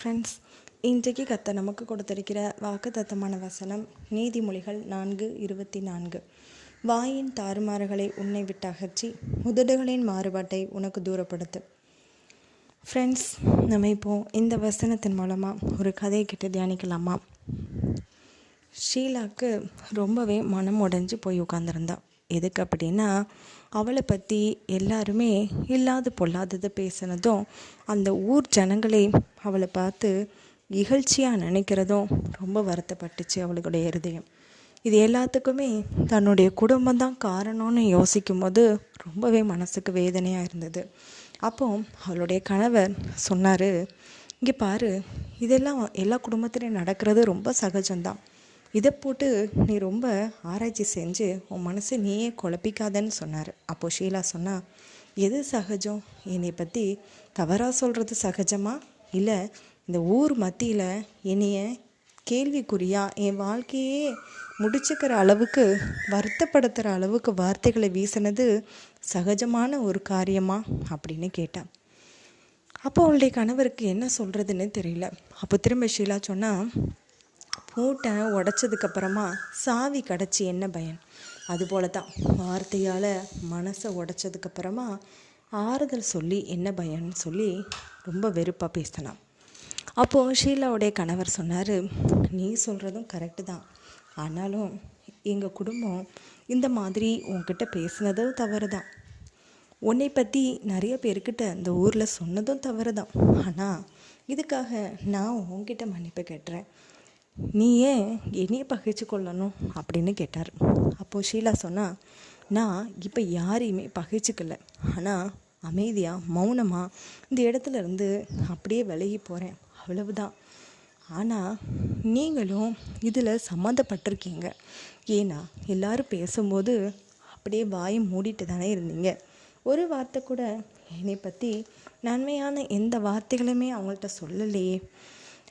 Friends இன்றைக்கு கத்த நமக்கு கொடுத்திருக்கிற வாக்குத்தத்தமான வசனம் நீதிமொழிகள் நான்கு இருபத்தி நான்கு வாயின் தாறுமாறுகளை உன்னை விட்டு அகற்றி உதடுகளின் மாறுபாட்டை உனக்கு தூரப்படுத்து. ஃப்ரெண்ட்ஸ் நம்ம இப்போ இந்த வசனத்தின் மூலமாக ஒரு கதையை கிட்ட தியானிக்கலாமா? ஷீலாக்கு ரொம்பவே மனம் உடைஞ்சு போய் உட்காந்துருந்தா எதுக்கு அப்படின்னா அவளை பற்றி எல்லாருமே இல்லாது பொல்லாதது பேசினதும் அந்த ஊர் ஜனங்களே அவளை பார்த்து இகழ்ச்சியாக நினைக்கிறதும் ரொம்ப வருத்தப்பட்டுச்சு அவளுடைய இருதயம். இது எல்லாத்துக்குமே தன்னுடைய குடும்பம் தான் காரணம்னு யோசிக்கும் போது ரொம்பவே மனசுக்கு வேதனையாக இருந்தது. அப்போ அவளுடைய கணவர் சொன்னார் இங்கே பாரு இதெல்லாம் எல்லா குடும்பத்துலேயும் நடக்கிறது ரொம்ப சகஜம்தான். இதை போட்டு நீ ரொம்ப ஆராய்ச்சி செஞ்சு உன் மனசை நீயே குழப்பிக்காதன்னு சொன்னார். அப்போது ஷீலா சொன்னா எது சகஜம்? என்னை பற்றி தவறாக சொல்கிறது சகஜமா? இல்லை இந்த ஊர் மத்தியில் என்னைய கேள்விக்குறியா? என் வாழ்க்கையே முடிச்சுக்கிற அளவுக்கு வருத்தப்படுத்துகிற அளவுக்கு வார்த்தைகளை வீசினது சகஜமான ஒரு காரியமா? அப்படின்னு கேட்டான் அப்போ அவளுடைய கணவருக்கு என்ன சொல்கிறதுன்னு தெரியல. அப்போ திரும்ப ஷீலா சொன்னால் பூட்டை உடச்சதுக்கப்புறமா சாவி கிடச்சி என்ன பயன்? அதுபோல தான் வார்த்தையால் மனசை உடச்சதுக்கப்புறமா ஆறுதல் சொல்லி என்ன பயன்னு சொல்லி ரொம்ப வெறுப்பாக பேசினான். அப்போது ஷீலாவுடைய கணவர் சொன்னார் நீ சொல்கிறதும் கரெக்டு தான். ஆனாலும் எங்கள் குடும்பம் இந்த மாதிரி உங்ககிட்ட பேசுனதும் தவறு தான் உன்னை பற்றி நிறைய பேர்கிட்ட இந்த ஊரில் சொன்னதும் தவறு தான் ஆனால் இதுக்காக நான் உங்ககிட்ட மன்னிப்பு கேட்டுறேன். நீ ஏன் என்னையை பகைச்சு கொள்ளணும் அப்படின்னு கேட்டார். அப்போது ஷீலா சொன்னால் நான் இப்போ யாரையுமே பகைச்சிக்கல. ஆனால் அமைதியாக மௌனமாக இந்த இடத்துல இருந்து அப்படியே விலகி போகிறேன் அவ்வளவுதான். ஆனால் நீங்களும் இதில் சம்மந்தப்பட்டிருக்கீங்க. ஏன்னா எல்லாரும் பேசும்போது அப்படியே வாயை மூடிட்டு தானே இருந்தீங்க. ஒரு வார்த்தை கூட என்னை பற்றி நன்மையான எந்த வார்த்தைகளுமே அவங்கள்ட்ட சொல்லலையே.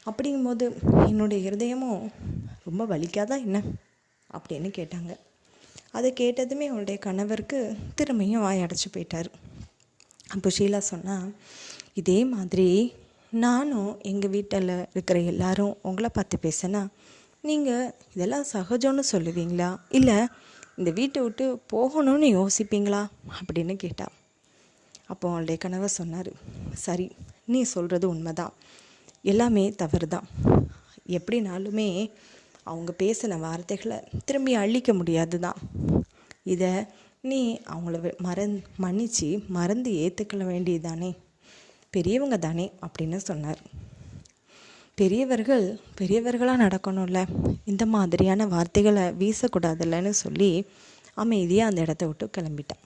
அப்படிங்கும்போது என்னுடைய இருதயமும் ரொம்ப வலிக்காதா என்ன? அப்படின்னு கேட்டாங்க. அதை கேட்டதுமே அவளுடைய கணவருக்கு திரும்பியும் வாய் அடைச்சி போயிட்டார். அப்போ ஷீலா சொன்னால் இதே மாதிரி நானும் எங்கள் வீட்டில் இருக்கிற எல்லாரும் உங்களை பார்த்து பேசினா நீங்கள் இதெல்லாம் சகஜம்னு சொல்லுவீங்களா? இல்லை இந்த வீட்டை விட்டு போகணும்னு யோசிப்பீங்களா? அப்படின்னு கேட்டா. அப்போ அவளுடைய கணவர் சொன்னார் சரி நீ சொல்கிறது உண்மைதான். எல்லாமே தவறு தான் எப்படினாலுமே அவங்க பேசின வார்த்தைகளை திரும்பி அழிக்க முடியாது தான் இதை நீ அவங்கள மறந் மன்னிச்சு மறந்து ஏற்றுக்கொள்ள வேண்டியதானே பெரியவங்க தானே அப்படின்னு சொன்னார். பெரியவர்கள் பெரியவர்களாக நடக்கணும்ல. இந்த மாதிரியான வார்த்தைகளை வீசக்கூடாதுல்லன்னு சொல்லி அமைதியாக அந்த இடத்த விட்டு கிளம்பிட்டான்.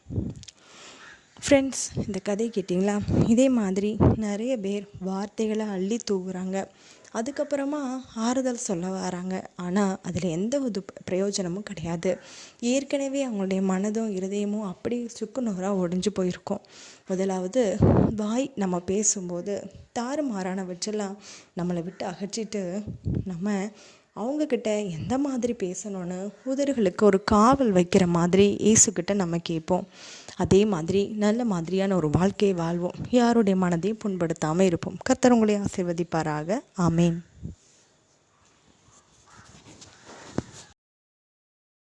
ஃப்ரெண்ட்ஸ் இந்த கதை கேட்டிங்களா? இதே மாதிரி நிறைய பேர் வார்த்தைகளை அள்ளி தூவுறாங்க. அதுக்கப்புறமா ஆறுதல் சொல்ல வராங்க. ஆனால் அதில் எந்த ஒரு பிரயோஜனமும் கிடையாது. ஏற்கனவே அவங்களுடைய மனதும் இருதயமும் அப்படி சுக்குநூறாக ஒடிஞ்சு போயிருக்கும். முதலாவது வாய் நம்ம பேசும்போது தாறுமாறானவற்றெல்லாம் நம்மளை விட்டு அகற்றிட்டு நம்ம அவங்கக்கிட்ட எந்த மாதிரி பேசணும்னு உதறுகளுக்கு ஒரு காவல் வைக்கிற மாதிரி இயேசுக்கிட்ட நம்ம கேட்போம். அதே மாதிரி நல்ல மாதிரியான ஒரு வாழ்க்கையை வாழ்வோம். யாருடைய மனதையும் புண்படுத்தாமல் இருப்போம். கர்த்தர் உங்களை ஆசிர்வதிப்பாராக. ஆமேன்.